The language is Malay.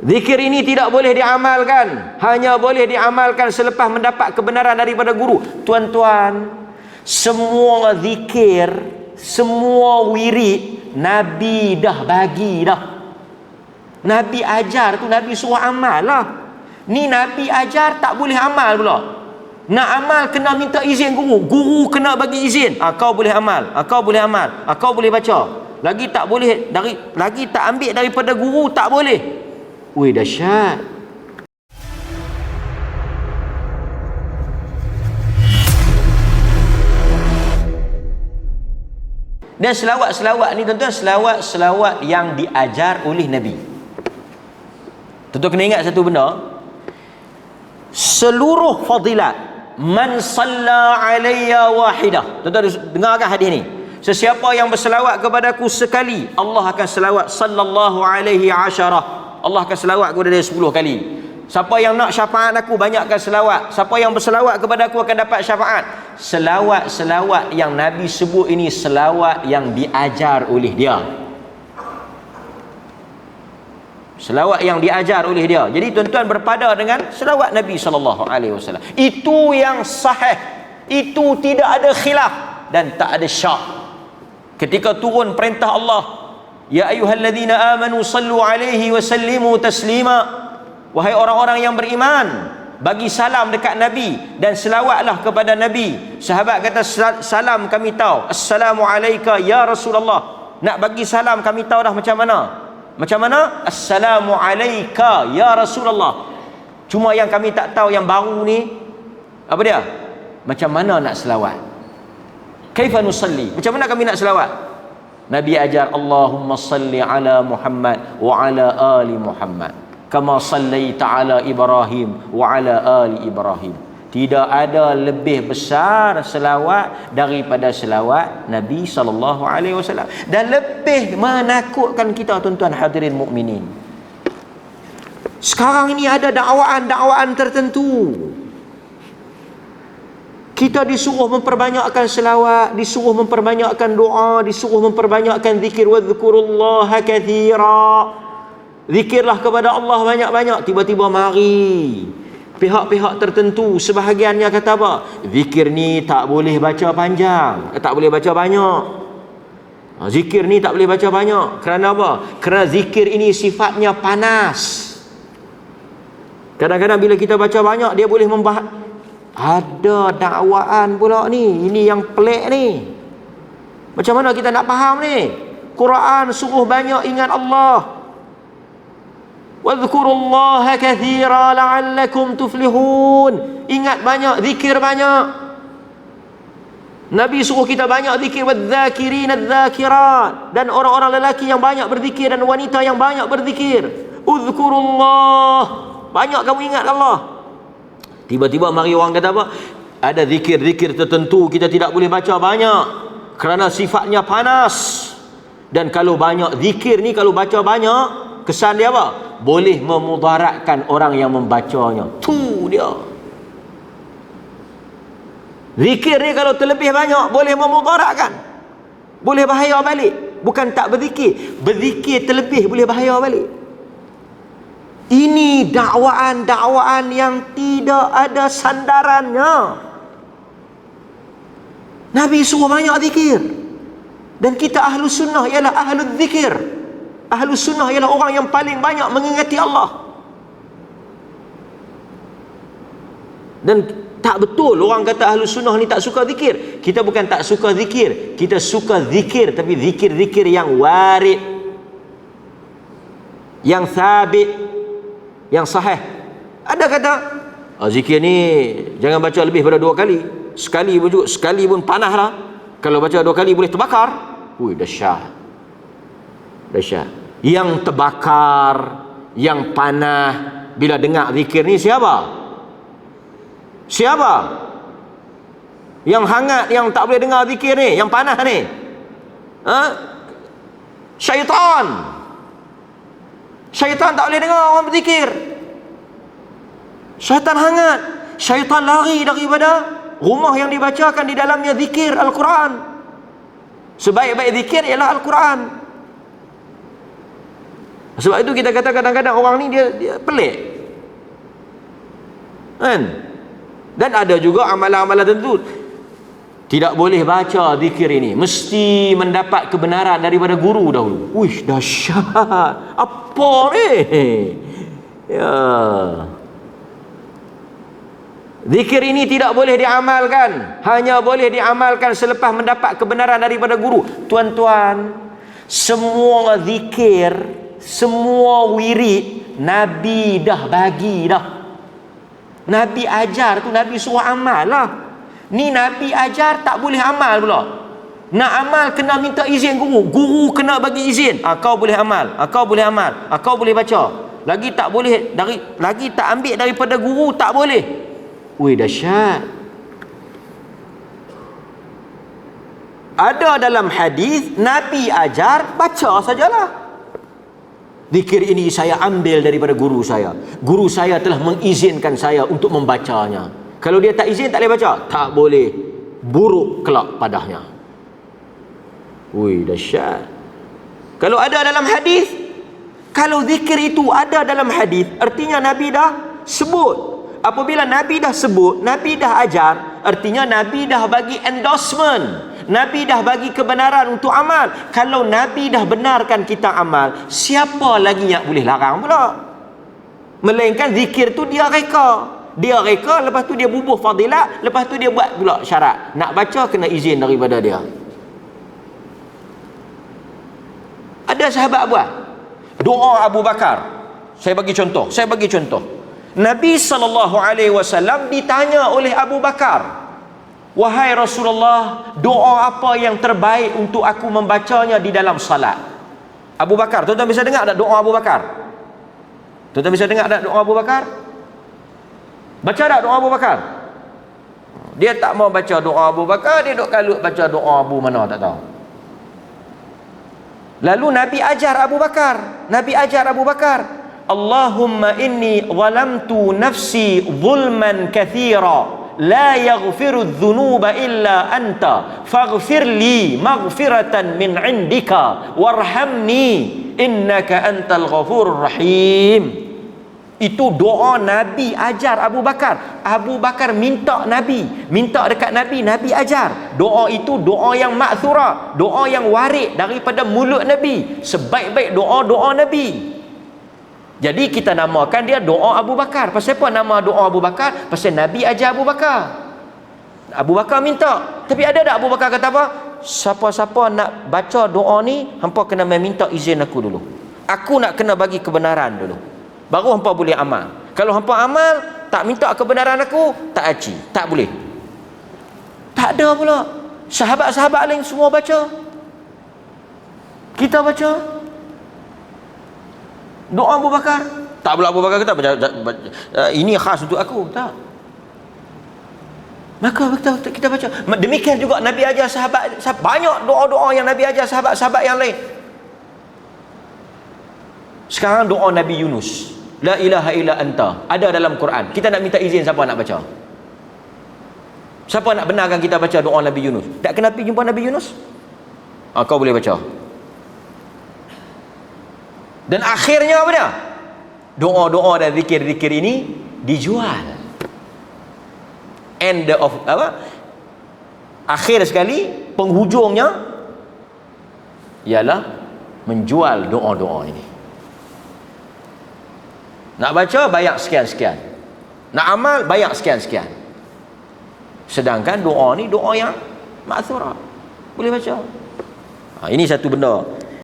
Zikir ini tidak boleh diamalkan. Hanya boleh diamalkan selepas mendapat kebenaran daripada guru. Tuan-tuan, semua zikir, semua wirid, Nabi dah bagi dah. Nabi ajar tu, Nabi suruh amal lah. Ni Nabi ajar tak boleh amal pula. Nak amal kena minta izin guru. Guru kena bagi izin. Ha, kau boleh amal. Ha, kau boleh amal. Ha, kau boleh baca. Lagi tak boleh dari lagi tak ambil daripada guru tak boleh. Wih dahsyat. Dan selawat-selawat ni tuan-tuan selawat-selawat yang diajar oleh Nabi. Tuan-tuan kena ingat satu benda. Seluruh fadilat man salla alayya wahidah. Tuan-tuan dengarkan hadis ni. Sesiapa yang berselawat kepadaku sekali, Allah akan selawat sallallahu alaihi asyarah. Allah akan selawat kepada dia 10 kali. Siapa yang nak syafaat aku banyakkan selawat. Siapa yang berselawat kepada aku akan dapat syafaat. Selawat-selawat yang Nabi sebut ini selawat yang diajar oleh dia. Selawat yang diajar oleh dia. Jadi tuan-tuan berpada dengan selawat Nabi wasallam. Itu yang sahih. Itu tidak ada khilaf dan tak ada syak. Ketika turun perintah Allah, ya ayyuhalladzina amanu sallu alaihi wa sallimu taslima. Wahai orang-orang yang beriman, bagi salam dekat Nabi dan selawatlah kepada Nabi. Sahabat kata salam kami tahu. Assalamu alayka ya Rasulullah. Nak bagi salam kami tahu dah macam mana? Macam mana? Assalamu alayka ya Rasulullah. Cuma yang kami tak tahu yang baru ni apa dia? Macam mana nak selawat? Kaifa nusalli? Macam mana kami nak selawat? Nabi ajar Allahumma salli ala Muhammad wa ala ali Muhammad kama sallaita ala Ibrahim wa ala ali Ibrahim. Tidak ada lebih besar selawat daripada selawat Nabi sallallahu alaihi wasallam dan lebih menakutkan kita tuan-tuan hadirin mukminin. Sekarang ini ada dakwaan-dakwaan tertentu. Kita disuruh memperbanyakkan selawat, disuruh memperbanyakkan doa, disuruh memperbanyakkan zikir wa dzkurullaha katsira. Zikirlah kepada Allah banyak-banyak. Tiba-tiba mari. Pihak-pihak tertentu sebahagiannya kata apa? Zikir ni tak boleh baca panjang. Eh, tak boleh baca banyak. Ha, zikir ni tak boleh baca banyak. Kerana apa? Kerana zikir ini sifatnya panas. Kadang-kadang bila kita baca banyak, dia boleh membahas. Ada dakwaan pula ni. Ini yang pelik ni. Macam mana kita nak faham ni? Quran suruh banyak ingat Allah. وَذْكُرُ kathira la'allakum tuflihun. Ingat banyak, zikir banyak. Nabi suruh kita banyak zikir وَذَّاكِرِينَ الذَّاكِرَانِ Dan orang-orang lelaki yang banyak berzikir dan wanita yang banyak berzikir. اُذْكُرُ Banyak kamu ingat Allah tiba-tiba mari orang kata apa ada zikir-zikir tertentu kita tidak boleh baca banyak kerana sifatnya panas dan kalau banyak zikir ni kalau baca banyak kesan dia apa boleh memudaratkan orang yang membacanya. Tu dia. Zikir ni kalau terlebih banyak boleh memudaratkan. Boleh bahaya balik. Bukan tak berzikir. Berzikir terlebih boleh bahaya balik. Ini dakwaan-dakwaan yang tidak ada sandarannya. Nabi suruh banyak zikir. Dan kita ahlu sunnah ialah ahlu zikir. Ahlu sunnah ialah orang yang paling banyak mengingati Allah. Dan tak betul orang kata ahlu sunnah ni tak suka zikir. Kita bukan tak suka zikir. Kita suka zikir tapi zikir-zikir yang warid. Yang sabit. Yang sahih. Ada kata, oh, zikir ni jangan baca lebih pada dua kali. Sekali pun juga, sekali pun panah lah. Kalau baca dua kali boleh terbakar. Ui, dahsyat. Dahsyat. Yang terbakar, yang panah, bila dengar zikir ni siapa? Siapa? Yang hangat, yang tak boleh dengar zikir ni, yang panah ni. Ha? Syaitan. Syaitan tak boleh dengar orang berzikir. Syaitan hangat. Syaitan lari daripada rumah yang dibacakan di dalamnya zikir Al-Quran. Sebaik-baik zikir ialah Al-Quran. sebab itu kita kata kadang-kadang orang ni dia, dia pelik. Kan? Dan ada juga amalan-amalan tertentu tidak boleh baca zikir ini. Mesti mendapat kebenaran daripada guru dahulu. Wish dahsyat. Apa ni? Ya Zikir ini tidak boleh diamalkan. Hanya boleh diamalkan selepas mendapat kebenaran daripada guru. Tuan-tuan Semua zikir Semua wirid Nabi dah bagi dah. Nabi ajar tu Nabi suruh amal lah. Ni Nabi ajar tak boleh amal pula. Nak amal kena minta izin guru. Guru kena bagi izin. Ha, Kau boleh amal. Ha, Kau boleh amal. Ha, Kau boleh baca. Lagi tak boleh dari Lagi tak ambil daripada guru Tak boleh Wih dahsyat. Ada dalam hadis Nabi ajar baca sajalah. Zikir ini saya ambil daripada guru saya. Guru saya telah mengizinkan saya untuk membacanya. Kalau dia tak izin tak boleh baca? Tak boleh. Buruk kelak padanya. Wih dahsyat. Kalau ada dalam hadis, kalau zikir itu ada dalam hadis, artinya Nabi dah sebut apabila Nabi dah sebut, Nabi dah ajar, artinya Nabi dah bagi endorsement. Nabi dah bagi kebenaran untuk amal. Kalau Nabi dah benarkan kita amal, siapa lagi yang boleh larang pula? Melainkan zikir tu dia reka. Dia reka, lepas tu dia bubuh fadilat, lepas tu dia buat pula syarat. Nak baca kena izin daripada dia. Ada sahabat buat. Doa Abu Bakar. Saya bagi contoh. Saya bagi contoh. Nabi sallallahu alaihi wasallam ditanya oleh Abu Bakar, "Wahai Rasulullah, doa apa yang terbaik untuk aku membacanya di dalam salat?" Abu Bakar, tuan-tuan bisa dengar tak doa Abu Bakar? Tuan-tuan bisa dengar tak doa Abu Bakar? Baca tak doa Abu Bakar? Dia tak mau baca doa Abu Bakar, dia duk kalut baca doa Abu mana tak tahu. Lalu Nabi ajar Abu Bakar. Nabi ajar Abu Bakar. Allahumma inni zalamtu nafsi zulman kathira. La yaghfiru dhunuba illa anta. Faghfir li maghfiratan min indika. Warhamni innaka antal ghafurur rahim. Itu doa Nabi ajar Abu Bakar. Abu Bakar minta Nabi minta dekat Nabi Nabi ajar. Doa itu doa yang makthura doa yang warik daripada mulut Nabi. Sebaik-baik doa-doa Nabi jadi kita namakan dia doa Abu Bakar. Pasal apa nama doa Abu Bakar? Pasal Nabi ajar Abu Bakar. Abu Bakar minta. Tapi ada tak Abu Bakar kata apa? Siapa-siapa nak baca doa ni, hampa kena meminta izin aku dulu. Aku nak kena bagi kebenaran dulu. Baru hampa boleh amal. Kalau hampa amal, tak minta kebenaran aku, tak aci. Tak boleh. Tak ada pula. Sahabat-sahabat lain semua baca. Kita baca. Doa Abu Bakar. Tak pula Abu Bakar kata uh, ini khas untuk aku. Tak. Maka kita, kita baca. Demikian juga Nabi ajar sahabat, sahabat banyak doa-doa yang Nabi ajar sahabat-sahabat yang lain. Sekarang doa Nabi Yunus. La ilaha illa anta. Ada dalam Quran. Kita nak minta izin siapa nak baca. Siapa nak benarkan kita baca doa Nabi Yunus? Tak kena pergi jumpa Nabi Yunus? Ah, kau boleh baca. Dan akhirnya apa dia? Doa-doa dan zikir-zikir ini dijual. End of apa? Akhir sekali penghujungnya ialah menjual doa-doa ini. Nak baca bayar sekian-sekian. Nak amal bayar sekian-sekian. Sedangkan doa ni doa yang maksura. Boleh baca. Ha, ini satu benda